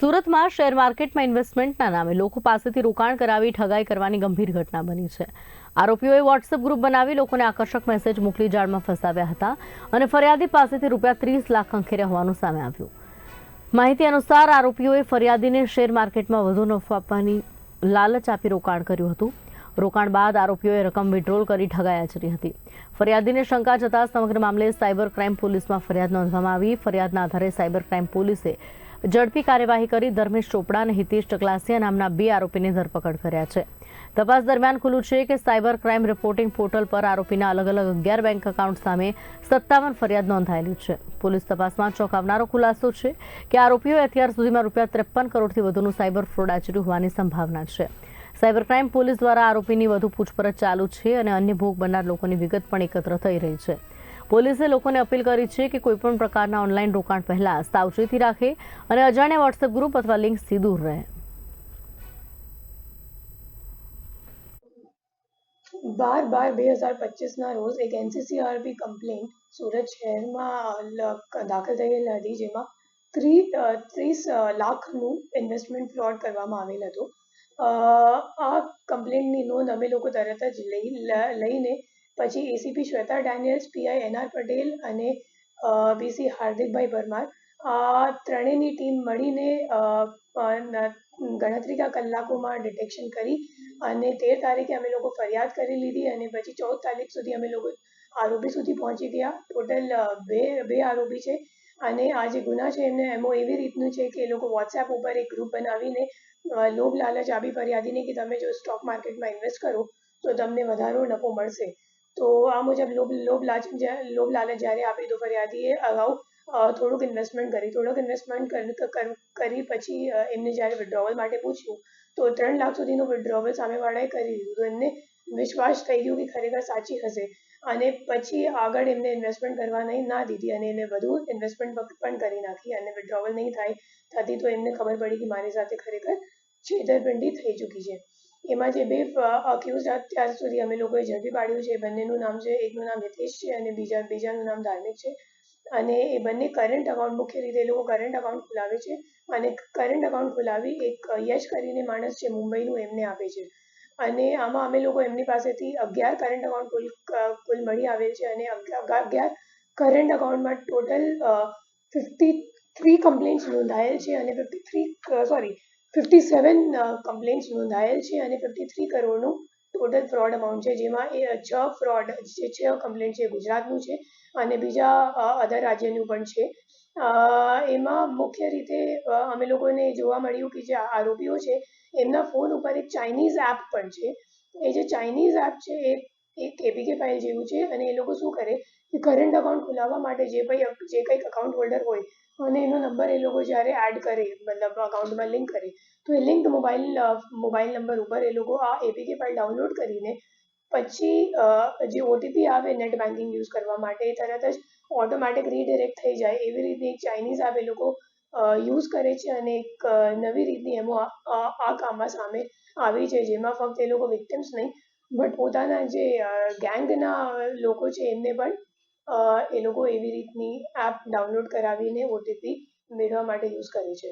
સુરતમાં શેર માર્કેટમાં ઇન્વેસ્ટમેન્ટના નામે લોકો પાસેથી રોકાણ કરાવી ઠગાઈ કરવાની ગંભીર ઘટના બની છે. આરોપીઓએ વોટ્સએપ ગ્રુપ બનાવી લોકોને આકર્ષક મેસેજ મોકલી જાળમાં ફસાવ્યા હતા અને ફરિયાદી પાસેથી રૂપિયા ત્રીસ લાખ ખંખેર્યા હોવાનું સામે આવ્યું. માહિતી અનુસાર આરોપીઓએ ફરિયાદીને શેર માર્કેટમાં વધુ નફો આપવાની લાલચ આપી રોકાણ કર્યું હતું. રોકાણ બાદ આરોપીઓએ રકમ વિડ્રોલ કરી ઠગાઈ આચરી હતી. ફરિયાદીને શંકા જતા સમગ્ર મામલે સાયબર ક્રાઇમ પોલીસમાં ફરિયાદ નોંધવામાં આવી. ફરિયાદના આધારે સાયબર ક્રાઇમ પોલીસે ઝડપી કાર્યવાહી કરી ધર્મેશ ચોપડા અને હિતેશ ચકલાસિયા નામના બે આરોપીની ધરપકડ કર્યા છે. તપાસ દરમિયાન ખુલ્લું છે કે સાયબર ક્રાઇમ રિપોર્ટિંગ પોર્ટલ પર આરોપીના અલગ અલગ અગિયાર બેંક એકાઉન્ટ સામે સત્તાવન ફરિયાદ નોંધાયેલી છે. પોલીસ તપાસમાં ચોંકાવનારો ખુલાસો છે કે આરોપીઓએ અત્યાર સુધીમાં રૂપિયા ત્રેપન કરોડથી વધુનું સાયબર ફ્રોડ આચર્યું હોવાની સંભાવના છે. સાયબર ક્રાઇમ પોલીસ દ્વારા આરોપીની વધુ પૂછપરછ ચાલુ છે અને અન્ય ભોગ બનનાર લોકોની વિગત પણ એકત્ર થઈ રહી છે. પોલીસે લોકોને અપીલ કરી છે કે કોઈપણ પ્રકારના ઓનલાઈન રોકાણ પહેલા સાવચેતી રાખે અને અજાણ્યા વોટ્સએપ ગ્રુપ અથવા લિંક્સથી દૂર રહે. બાર બાર બે હજાર પચીસના રોજ એક એનસીસીઆરબી કમ્પ્લેન્ટ સુરત શહેરમાં દાખલ થયેલ હતી, જેમાં ત્રી ત્રીસ લાખનું ઇન્વેસ્ટમેન્ટ ફ્રોડ કરવામાં આવેલ હતું. આ કમ્પ્લેન્ટની નોંધ અમે લોકો તરત જ લઈ લઈને પછી ACP Shweta, Daniels PI N R Patel અને બીસી હાર્દિકભાઈ પરમાર. આ ત્રણેયની ટીમ મળીને ગણતરીના કલાકોમાં ડિટેક્શન કરી અને તેર તારીખે અમે લોકો ફરિયાદ કરી લીધી અને પછી ચૌદ તારીખ સુધી અમે લોકો આરોપી સુધી પહોંચી ગયા. ટોટલ બે બે આરોપી છે અને આ જે ગુના છે એમને એમો એવી રીતનું છે કે એ લોકો વોટ્સએપ ઉપર એક ગ્રુપ બનાવીને લોભ લાલચ આપી ફરિયાદીને કે તમે જો સ્ટોક માર્કેટમાં ઇન્વેસ્ટ કરો તો તમને વધારો નફો મળશે. તો આ મુજબ લોભ લોભ લાલચ લોભ લાલચ જ્યારે આપી તો ફરિયાદીએ અગાઉ થોડુંક ઇન્વેસ્ટમેન્ટ કરી. થોડુંક ઇન્વેસ્ટમેન્ટ કરી પછી એમને જ્યારે વિડ્રોવલ માટે પૂછ્યું, તો ત્રણ લાખ સુધીનું વિડ્રોવલ સામેવાળાએ કરી દીધું. તો એમને વિશ્વાસ થઈ ગયો કે ખરેખર સાચી હશે. અને પછી આગળ એમને ઇન્વેસ્ટમેન્ટ કરવા નહીં, ના દીધી અને એને વધુ ઇન્વેસ્ટમેન્ટ પણ કરી નાખી અને વિડ્રોવલ નહીં થાય, થતી તો એમને ખબર પડી કે મારી સાથે ખરેખર છેતરપિંડી થઈ ચૂકી છે. એમાં જે બે અક્યુઝ અત્યાર સુધી અમે લોકોએ ઝડપી પાડ્યું છે. બંનેનું નામ છે એકનું નામ હિતેશ છે અને બીજા, બીજાનું નામ ધાર્મિક છે. અને એ બંને કરંટ અકાઉન્ટ મુખ્ય રીતે એ લોકો કરંટ અકાઉન્ટ ખોલાવે છે અને કરંટ અકાઉન્ટ ખોલાવી એક યશ કરીને માણસ છે મુંબઈનું એમને આપે છે. અને આમાં અમે લોકો એમની પાસેથી અગિયાર કરંટ અકાઉન્ટ કુલ કુલ મળી આવેલ છે અને અગિયાર કરંટ અકાઉન્ટમાં ટોટલ ફિફ્ટી થ્રી કમ્પ્લેન્ટ્સ નોંધાયેલ છે અને fifty three sorry fifty seven complaints નોંધાયેલ છે અને ફિફ્ટી થ્રી કરોડનું ટોટલ ફ્રોડ અમાઉન્ટ છે, જેમાં એ છ ફ્રોડ જે છ કમ્પ્લેન્ટ છે ગુજરાતનું છે અને બીજા અધર રાજ્યનું પણ છે. એમાં મુખ્ય રીતે અમે લોકોને જોવા મળ્યું કે જે આરોપીઓ છે, એમના ફોન ઉપર એક ચાઇનીઝ એપ પણ છે. એ જે ચાઇનીઝ એપ છે, એ એક એપીકે ફાઇલ જેવું છે અને એ લોકો શું કરે કે કરંટ અકાઉન્ટ ખોલાવવા માટે જે ભાઈ જે કંઈક અકાઉન્ટ હોલ્ડર હોય અને એનો નંબર એ લોકો જ્યારે એડ કરે, મતલબ અકાઉન્ટમાં લિંક કરે, તો એ લિંક મોબાઈલ મોબાઈલ નંબર ઉપર એ લોકો આ એપીકે ફાઇલ ડાઉનલોડ કરીને પછી જે ઓટીપી આવે નેટ બેન્કિંગ યુઝ કરવા માટે તરત જ ઓટોમેટિક રીડિરેક્ટ થઈ જાય. એવી રીતે એક ચાઇનીઝ એપ એ લોકો યુઝ કરે છે અને એક નવી રીતની એમો આ કામમાં સામે આવી છે, જેમાં ફક્ત એ લોકો વિક્ટિમ્સ નહીં બટ પોતાના જે ગેંગના લોકો છે, એમને પણ એ લોકો એવી રીતની એપ ડાઉનલોડ કરાવીને ઓટીપી મેળવવા માટે યુઝ કરે છે.